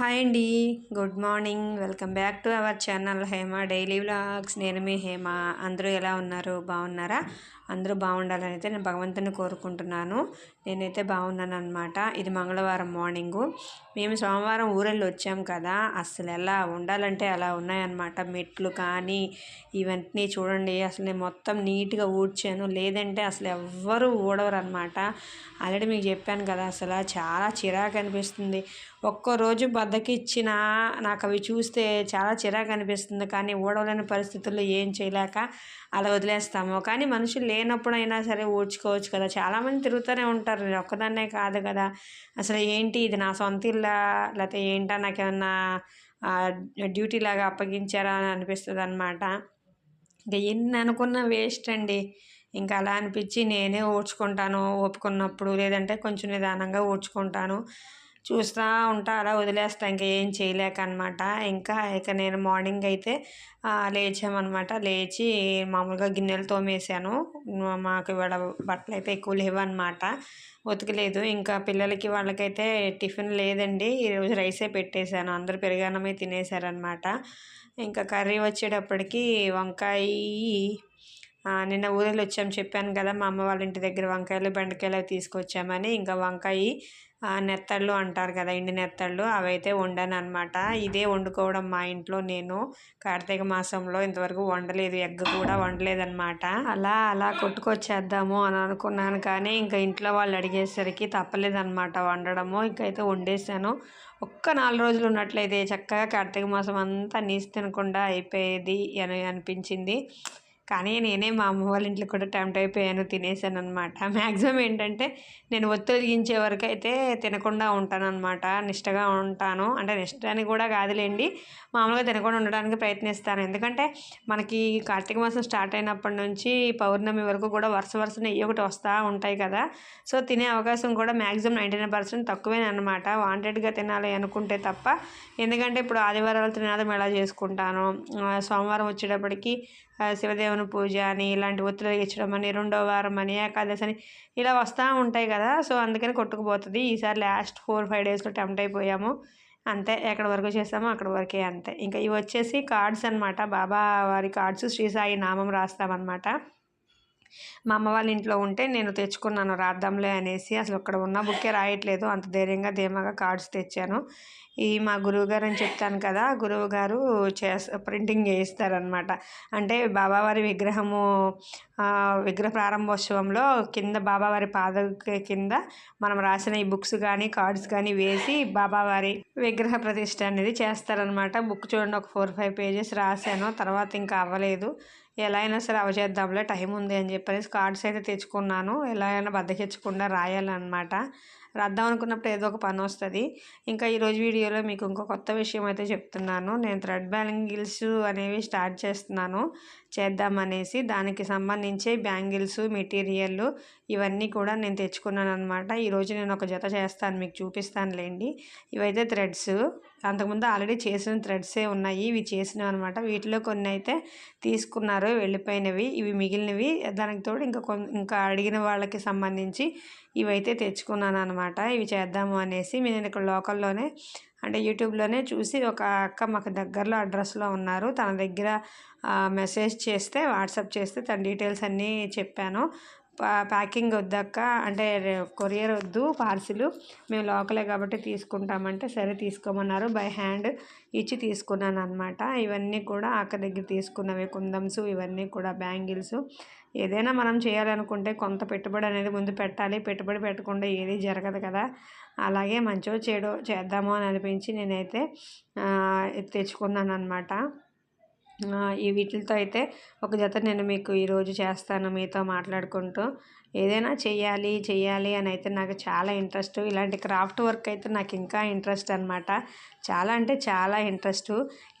Hi అండి. Good morning welcome back to our channel Hema daily vlogs నేను మీ హేమ అందరూ ఎలా ఉన్నారు? బాగున్నారా? అందరూ బాగుండాలని అయితే నేను భగవంతుని కోరుకుంటున్నాను. నేనైతే బాగున్నాను అనమాట ఇది మంగళవారం మార్నింగు. మేము సోమవారం ఊరెళ్ళి వచ్చాం కదా. అసలు ఎలా ఉండాలంటే అలా ఉన్నాయన్నమాట. మెట్లు కానీ ఇవన్నీ చూడండి. అసలు నేను మొత్తం నీట్గా ఊడ్చాను. లేదంటే అసలు ఎవ్వరూ ఊడవరు అనమాట ఆల్రెడీ మీకు చెప్పాను కదా అసలు చాలా చిరాకు అనిపిస్తుంది. ఒక్కో రోజు బద్దకిచ్చినా నాకు అవి చూస్తే చాలా చిరాకు అనిపిస్తుంది. కానీ ఊడవలేని పరిస్థితుల్లో ఏం చేయలేక అలా వదిలేస్తాము. కానీ మనుషులు లేనప్పుడైనా సరే ఊడ్చుకోవచ్చు కదా. చాలామంది తిరుగుతూనే ఉంటారు. నేను ఒక్కదాన్నే కాదు కదా. అసలు ఏంటి ఇది? నా సొంత ఇల్లా? లేకపోతే ఏంటా? నాకేమన్నా డ్యూటీ లాగా అప్పగించారా అని అనిపిస్తుంది అనమాట ఇంకా ఎన్ని అనుకున్న వేస్ట్ అండి. ఇంకా అలా అనిపించి నేనే ఊడ్చుకుంటాను. ఓపుకున్నప్పుడు లేదంటే కొంచెం నిదానంగా ఊడ్చుకుంటాను. చూస్తూ ఉంటా అలా వదిలేస్తా ఇంకా ఏం చేయలేక అనమాట ఇంకా ఇక నేను మార్నింగ్ అయితే లేచామన్నమాట లేచి మామూలుగా గిన్నెలు తోమేసాను మాకు ఇవాళ బట్టలు అయితే ఎక్కువ లేవు అనమాట ఉతకలేదు. ఇంకా పిల్లలకి వాళ్ళకైతే టిఫిన్ లేదండి. ఈరోజు రైసే పెట్టేశాను. అందరు పెరుగన్నమే తినేశారనమాట. ఇంకా కర్రీ వచ్చేటప్పటికి వంకాయ నిన్న ఊరిలో వచ్చాము చెప్పాను కదా మా అమ్మ వాళ్ళ ఇంటి దగ్గర వంకాయలు బెండకాయలు తీసుకొచ్చామని. ఇంకా వంకాయ నెత్తళ్ళు అంటారు కదా ఎండి నెత్తళ్ళు అవైతే వండాను అనమాట ఇదే వండుకోవడం మా ఇంట్లో నేను. కార్తీక మాసంలో ఇంతవరకు వండలేదు ఎగ్ కూడా వండలేదన్నమాట. అలా అలా కొట్టుకొచ్చేద్దాము అని అనుకున్నాను కానీ ఇంకా ఇంట్లో వాళ్ళు అడిగేసరికి తప్పలేదన్నమాట వండడము. ఇంకైతే వండేసాను ఒక్క నాలుగు రోజులు ఉన్నట్లయితే చక్కగా కార్తీక మాసం అంతా నీసి తినకుండా అయిపోయేది అని అనిపించింది. కానీ నేనే మా అమ్మ వాళ్ళ ఇంట్లో కూడా టెంప్ట్ అయిపోయాను తినేసాను అనమాట మ్యాక్సిమం ఏంటంటే నేను ఒత్తిడిగించే వరకు అయితే తినకుండా ఉంటాను అనమాట నిష్టగా ఉంటాను. అంటే నిష్టానికి కూడా కాదులేండి మామూలుగా తినకుండా ఉండడానికి ప్రయత్నిస్తాను. ఎందుకంటే మనకి కార్తీక మాసం స్టార్ట్ అయినప్పటి నుంచి పౌర్ణమి వరకు కూడా వరుస వరుసన ఏ ఒకటి వస్తూ ఉంటాయి కదా. సో తినే అవకాశం కూడా మ్యాక్సిమం నైంటీ నైన్ పర్సెంట్ తక్కువే అనమాట వాంటెడ్గా తినాలి అనుకుంటే తప్ప ఎందుకంటే ఇప్పుడు ఆదివారాలు తినాలి ఎలా చేసుకుంటాను సోమవారం వచ్చేటప్పటికి శివదేవుని పూజ అని ఇలాంటి ఒత్తిడి ఇచ్చడం అని రెండో వారం అని ఏకాదశి అని ఇలా వస్తూ ఉంటాయి కదా. సో అందుకని కొట్టుకుపోతుంది. ఈసారి లాస్ట్ ఫోర్ ఫైవ్ డేస్లో టెంప్ట్ అయిపోయాము. అంతే. ఎక్కడ వరకు చేస్తామో అక్కడ వరకే అంతే. ఇంకా ఇవి వచ్చేసి కార్డ్స్ అనమాట బాబా వారి కార్డ్స్ శ్రీ సాయి నామం రాస్తామన్నమాట. మా అమ్మ వాళ్ళ ఇంట్లో ఉంటే నేను తెచ్చుకున్నాను రాద్దాంలే అనేసి అసలు అక్కడ ఉన్న బుక్కే రాయట్లేదు. అంత ధైర్యంగా ధీమాగా కార్డ్స్ తెచ్చాను. ఈ మా గురువుగారు అని చెప్తాను కదా గురువు గారు ప్రింటింగ్ చేయిస్తారనమాట అంటే బాబావారి విగ్రహము విగ్రహ ప్రారంభోత్సవంలో కింద బాబావారి పాద కింద మనం రాసిన ఈ బుక్స్ కానీ కార్డ్స్ కానీ వేసి బాబావారి విగ్రహ ప్రతిష్ట అనేది చేస్తారనమాట బుక్ చూడండి ఒక ఫోర్ ఫైవ్ పేజెస్ రాశాను. తర్వాత ఇంకా అవ్వలేదు. ఎలా అయినా సరే అవచేద్దాంలే టైం ఉంది అని చెప్పేసి కార్డ్స్ అయితే తెచ్చుకున్నాను. ఎలా అయినా బద్దకెచ్చకుండా రాయాలన్నమాట. రాద్దాం అనుకున్నప్పుడు ఏదో ఒక పని వస్తుంది. ఇంకా ఈరోజు వీడియోలో మీకు ఇంకో కొత్త విషయం అయితే చెప్తున్నాను. నేను థ్రెడ్ బ్యాంగిల్స్ అనేవి స్టార్ట్ చేస్తున్నాను. చేద్దామనేసి దానికి సంబంధించి బ్యాంగిల్స్ మెటీరియల్ ఇవన్నీ కూడా నేను తెచ్చుకున్నాను అనమాట ఈరోజు నేను ఒక జత చేస్తాను మీకు చూపిస్తానులేండి. ఇవైతే థ్రెడ్స్. అంతకుముందు ఆల్రెడీ చేసిన థ్రెడ్సే ఉన్నాయి. ఇవి చేసినవి అనమాట వీటిలో కొన్ని అయితే తీసుకున్నారు వెళ్ళిపోయినవి. ఇవి మిగిలినవి. దానికి తోడు ఇంకా ఇంకా అడిగిన వాళ్ళకి సంబంధించి ఇవైతే తెచ్చుకున్నాను అనమాట ఇవి చేద్దాము అనేసి నేను ఇక్కడ లోకల్లోనే అంటే యూట్యూబ్లోనే చూసి ఒక అక్క మాకు దగ్గరలో అడ్రస్లో ఉన్నారు. తన దగ్గర మెసేజ్ చేస్తే వాట్సాప్ చేస్తే తన డీటెయిల్స్ అన్నీ చెప్పాను. ప్యాకింగ్ వద్దక్క. అంటే కొరియర్ వద్దు పార్సిల్. మేము లోకలే కాబట్టి తీసుకుంటామంటే సరే తీసుకోమన్నారు. బై హ్యాండ్ ఇచ్చి తీసుకున్నాను అనమాట ఇవన్నీ కూడా అక్క దగ్గర తీసుకున్నవి కుందమ్స్ ఇవన్నీ కూడా బ్యాంగిల్స్. ఏదైనా మనం చేయాలనుకుంటే కొంత పెట్టుబడి అనేది ముందు పెట్టాలి. పెట్టుబడి పెట్టకుండా ఏది జరగదు కదా. అలాగే మంచో చెడో చేద్దామో అని అనిపించి నేనైతే తెచ్చుకున్నాను అనమాట ఈ వీటితో అయితే ఒక జత నేను మీకు ఈరోజు చేస్తాను మీతో మాట్లాడుకుంటూ. ఏదైనా చేయాలి చేయాలి అని అయితే నాకు చాలా ఇంట్రెస్ట్. ఇలాంటి క్రాఫ్ట్ వర్క్ అయితే నాకు ఇంకా ఇంట్రెస్ట్ అనమాట చాలా అంటే చాలా ఇంట్రెస్ట్.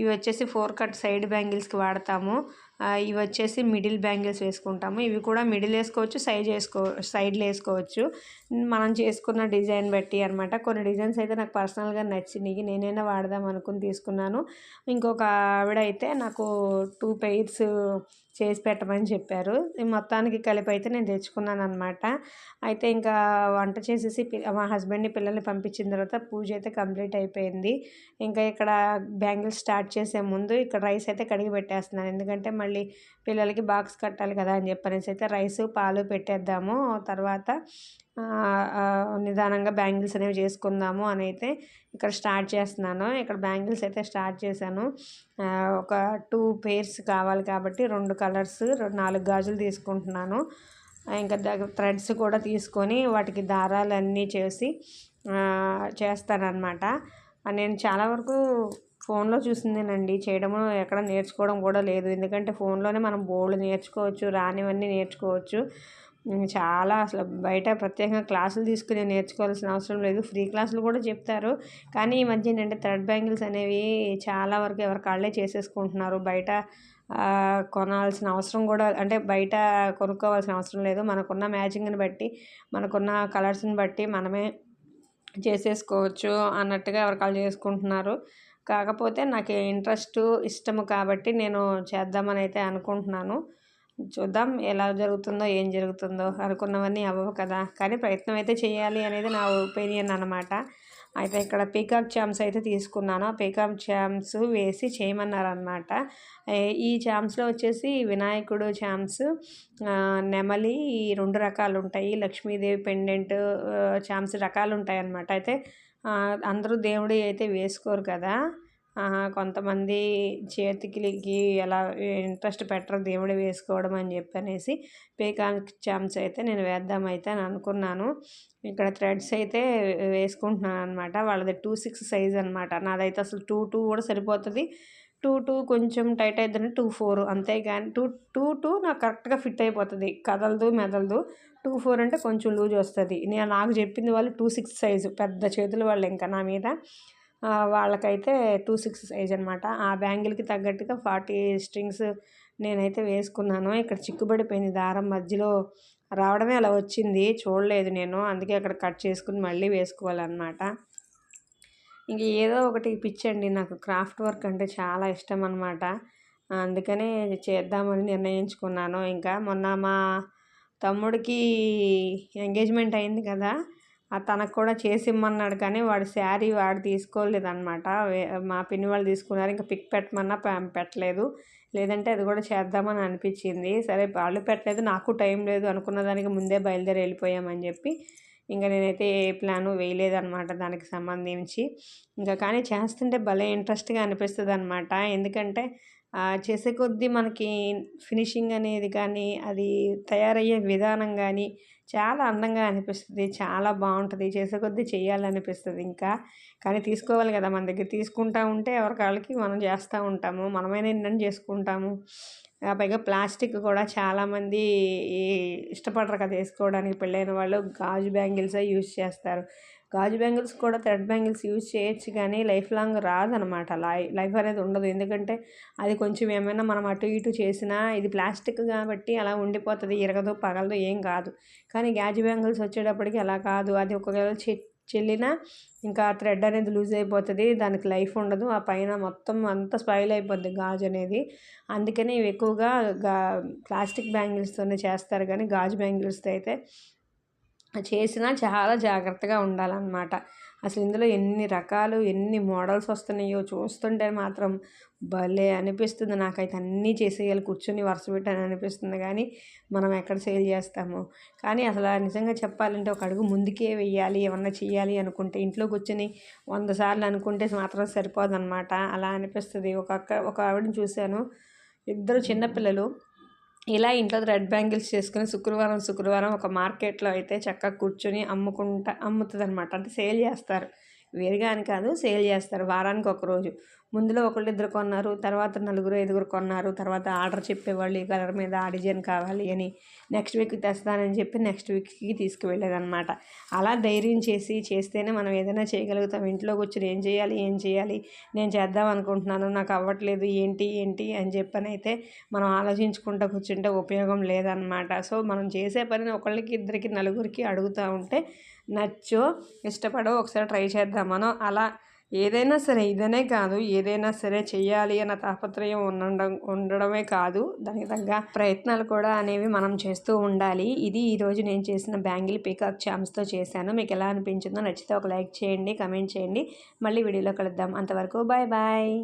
ఇవి వచ్చేసి ఫోర్ కట్ సైడ్ బ్యాంగిల్స్కి వాడతాము. ఇవి వచ్చేసి మిడిల్ బ్యాంగిల్స్ వేసుకుంటాము. ఇవి కూడా మిడిల్ వేసుకోవచ్చు సైజ్ వేసుకో సైడ్లో వేసుకోవచ్చు. మనం చేసుకున్న డిజైన్ బట్టి అనమాట కొన్ని డిజైన్స్ అయితే నాకు పర్సనల్గా నచ్చినాయి. నేనైనా వాడదాం అనుకుని తీసుకున్నాను. ఇంకొక ఆవిడ అయితే నాకు టూ పెయిర్స్ చేసి పెట్టమని చెప్పారు. మొత్తానికి కలిపి అయితే నేను తెచ్చుకున్నాను అనమాట అయితే ఇంకా వంట చేసేసి మా హస్బెండ్ని పిల్లల్ని పంపించిన తర్వాత పూజ అయితే కంప్లీట్ అయిపోయింది. ఇంకా ఇక్కడ బ్యాంగిల్స్ స్టార్ట్ చేసే ముందు ఇక్కడ రైస్ అయితే కడిగి పెట్టేస్తున్నాను. ఎందుకంటే మళ్ళీ మళ్ళీ పిల్లలకి బాక్స్ కట్టాలి కదా అని చెప్పనేసి అయితే రైస్ పాలు పెట్టేద్దాము. తర్వాత నిదానంగా బ్యాంగిల్స్ అనేవి చేసుకుందాము అని అయితే ఇక్కడ స్టార్ట్ చేస్తున్నాను. ఇక్కడ బ్యాంగిల్స్ అయితే స్టార్ట్ చేశాను. ఒక టూ పేర్స్ కావాలి కాబట్టి రెండు కలర్స్ నాలుగు గాజులు తీసుకుంటున్నాను. ఇంకా థ్రెడ్స్ కూడా తీసుకొని వాటికి దారాలన్నీ చేసి చేస్తానన్నమాట. నేను చాలా వరకు ఫోన్లో చూసిందేనండి. చేయడము ఎక్కడ నేర్చుకోవడం కూడా లేదు. ఎందుకంటే ఫోన్లోనే మనం బోర్డు నేర్చుకోవచ్చు రానివన్నీ నేర్చుకోవచ్చు. చాలా అసలు బయట ప్రత్యేకంగా క్లాసులు తీసుకుని నేర్చుకోవాల్సిన అవసరం లేదు. ఫ్రీ క్లాసులు కూడా చెప్తారు. కానీ ఈ మధ్య ఏంటంటే థ్రెడ్ బ్యాంగిల్స్ అనేవి చాలా వరకు ఎవరి కాళ్ళే చేసేసుకుంటున్నారు. బయట కొనాల్సిన అవసరం కూడా అంటే బయట కొనుక్కోవాల్సిన అవసరం లేదు. మనకున్న మ్యాచింగ్ని బట్టి మనకున్న కలర్స్ని బట్టి మనమే చేసేసుకోవచ్చు అన్నట్టుగా ఎవరికాళ్ళు చేసుకుంటున్నారు. కాకపోతే నాకు ఇంట్రెస్ట్ ఇష్టము కాబట్టి నేను చేద్దామని అయితే అనుకుంటున్నాను. చూద్దాం ఎలా జరుగుతుందో ఏం జరుగుతుందో అనుకున్నవన్నీ అవ్వవు కదా. కానీ ప్రయత్నం అయితే చేయాలి అనేది నా ఒపీనియన్ అనమాట అయితే ఇక్కడ పీకాక్ చామ్స్ అయితే తీసుకున్నాను. ఆ పీకాక్ చామ్స్ వేసి చేయమన్నారు అనమాట ఈ చామ్స్లో వచ్చేసి వినాయకుడు చామ్స్ నెమలి ఈ రెండు రకాలు ఉంటాయి లక్ష్మీదేవి పెండెంట్ చామ్స్ రకాలు ఉంటాయి అన్నమాట అయితే అందరూ దేవుడి అయితే వేసుకోరు కదా. కొంతమంది చేతికి ఎలా ఇంట్రెస్ట్ పెట్టరు దేవుడు వేసుకోవడం అని చెప్పనేసి పీకాక్ చామ్స్ అయితే నేను వేద్దామైతే అని అనుకున్నాను. ఇక్కడ థ్రెడ్స్ అయితే వేసుకుంటున్నాను అనమాట వాళ్ళది టూ సిక్స్ సైజ్ అనమాట నాదైతే అసలు టూ టూ కూడా సరిపోతుంది. టూ టూ కొంచెం టైట్ అవుతుంది టూ ఫోర్ అంతేగాని టూ టూ టూ నాకు కరెక్ట్గా ఫిట్ అయిపోతుంది. కదలదు మెదలదు. టూ ఫోర్ అంటే కొంచెం లూజ్ వస్తుంది. నేను నాకు చెప్పింది వాళ్ళు టూ సిక్స్ సైజు పెద్ద చేతులు వాళ్ళు ఇంకా నా మీద. వాళ్ళకైతే టూ సిక్స్ సైజ్ అనమాట ఆ బ్యాంగిల్కి తగ్గట్టుగా ఫార్టీ స్ట్రింగ్స్ నేనైతే వేసుకున్నాను. ఇక్కడ చిక్కుబడిపోయింది దారం మధ్యలో. రావడమే అలా వచ్చింది. చూడలేదు నేను. అందుకే అక్కడ కట్ చేసుకుని మళ్ళీ వేసుకోవాలన్నమాట. ఇంక ఏదో ఒకటి పిచ్చండి నాకు క్రాఫ్ట్ వర్క్ అంటే చాలా ఇష్టం అనమాట అందుకనే చేద్దామని నిర్ణయించుకున్నాను. ఇంకా మొన్న మా తమ్ముడికి ఎంగేజ్మెంట్ అయింది కదా తనకు కూడా చేసి ఇమ్మన్నాడు కానీ వాడు శారీ వాడు తీసుకోలేదన్నమాట. మా పిన్ని వాళ్ళు తీసుకున్నారు ఇంకా పిక్ పెట్టమన్నా పెట్టలేదు. లేదంటే అది కూడా చేద్దామని అనిపించింది. సరే వాళ్ళు పెట్టలేదు నాకు టైం లేదు అనుకున్న దానికి ముందే బయలుదేరి వెళ్ళిపోయామని చెప్పి ఇంకా నేనైతే ఏ ప్లాను వేయలేదన్నమాట దానికి సంబంధించి. ఇంకా కానీ చేస్తుంటే భలే ఇంట్రెస్ట్గా అనిపిస్తుంది అనమాట ఎందుకంటే చేసే కొద్దీ మనకి ఫినిషింగ్ అనేది కానీ అది తయారయ్యే విధానం కానీ చాలా అందంగా అనిపిస్తుంది. చాలా బాగుంటుంది. చేసే కొద్దీ చేయాలనిపిస్తుంది ఇంకా. కానీ తీసుకోవాలి కదా మన దగ్గర. తీసుకుంటా ఉంటే ఎవరికాళ్ళకి మనం చేస్తూ ఉంటాము. మనమైనా ఏంటని చేసుకుంటాము. పైగా ప్లాస్టిక్ కూడా చాలామంది ఇష్టపడరు కదా వేసుకోవడానికి. పెళ్ళైన వాళ్ళు గాజు బ్యాంగిల్సే యూజ్ చేస్తారు. గాజు బ్యాంగిల్స్ కూడా థ్రెడ్ బ్యాంగిల్స్ యూజ్ చేయొచ్చు కానీ లైఫ్ లాంగ్ రాదనమాట. లై లైఫ్ అనేది ఉండదు. ఎందుకంటే అది కొంచెం ఏమైనా మనం అటు ఇటు చేసినా ఇది ప్లాస్టిక్ కాబట్టి అలా ఉండిపోతుంది. ఇరగదు పగలదు ఏం కాదు. కానీ గాజు బ్యాంగిల్స్ వచ్చేటప్పటికి అలా కాదు. అది ఒకవేళ చె చెల్లినా ఇంకా థ్రెడ్ అనేది లూజ్ అయిపోతుంది దానికి లైఫ్ ఉండదు. ఆ పైన మొత్తం అంతా స్పాయిల్ అయిపోద్ది గాజు అనేది. అందుకని ఇవి ఎక్కువగా గా ప్లాస్టిక్ బ్యాంగిల్స్తోనే చేస్తారు కానీ గాజు బ్యాంగిల్స్తో అయితే చేసినా చాలా జాగ్రత్తగా ఉండాలన్నమాట. అసలు ఇందులో ఎన్ని రకాలు ఎన్ని మోడల్స్ వస్తున్నాయో చూస్తుంటే మాత్రం భలే అనిపిస్తుంది. నాకైతే అన్నీ చేసేయాలి కూర్చొని వరుస పెట్టని అనిపిస్తుంది. కానీ మనం ఎక్కడ సేల్ చేస్తాము? కానీ అసలు నిజంగా చెప్పాలంటే ఒక అడుగు ముందుకే వెయ్యాలి ఏమన్నా చేయాలి అనుకుంటే ఇంట్లో కూర్చొని వంద సార్లు అనుకుంటే మాత్రం సరిపోదన్నమాట. అలా అనిపిస్తుంది. ఒక ఒక ఆవిడని చూశాను. ఇద్దరు చిన్నపిల్లలు. ఇలా ఇంట్లో రెడ్ బ్యాంగిల్స్ చేసుకుని శుక్రవారం శుక్రవారం ఒక మార్కెట్లో అయితే చక్కగా కూర్చొని అమ్ముకుంటా అమ్ముతుంది అనమాట అంటే సేల్ చేస్తారు. వేరుగా అని కాదు సేల్ చేస్తారు. వారానికి ఒక రోజు. ముందులో ఒకళ్ళు ఇద్దరు కొన్నారు తర్వాత నలుగురు ఐదుగురు కొన్నారు తర్వాత ఆర్డర్ చెప్పేవాళ్ళు ఈ కలర్ మీద ఆ డిజైన్ కావాలి అని నెక్స్ట్ వీక్ తెస్తానని చెప్పి నెక్స్ట్ వీక్కి తీసుకువెళ్ళేదన్నమాట. అలా ధైర్యం చేసి చేస్తేనే మనం ఏదైనా చేయగలుగుతాం. ఇంట్లో కూర్చొని ఏం చేయాలి ఏం చేయాలి నేను చేద్దాం అనుకుంటున్నాను నాకు అవ్వట్లేదు ఏంటి ఏంటి అని చెప్పని అయితే మనం ఆలోచించుకుంటూ కూర్చుంటే ఉపయోగం లేదన్నమాట. సో మనం చేసే పనిని ఒకళ్ళకి ఇద్దరికి నలుగురికి అడుగుతూ ఉంటే నచ్చో ఇష్టపడో ఒకసారి ట్రై చేద్దామనో అలా ఏదైనా సరే ఇదనే కాదు ఏదైనా సరే చేయాలి అన్న తాపత్రయం ఉండడం ఉండడమే కాదు. దానికి తగ్గ ప్రయత్నాలు కూడా అనేవి మనం చేస్తూ ఉండాలి. ఇది ఈరోజు నేను చేసిన బ్యాంగిల్ పీకాక్ చామ్స్తో చేశాను. మీకు ఎలా అనిపించిందో నచ్చితే ఒక లైక్ చేయండి కమెంట్ చేయండి. మళ్ళీ వీడియోలో కలుద్దాం. అంతవరకు బాయ్ బాయ్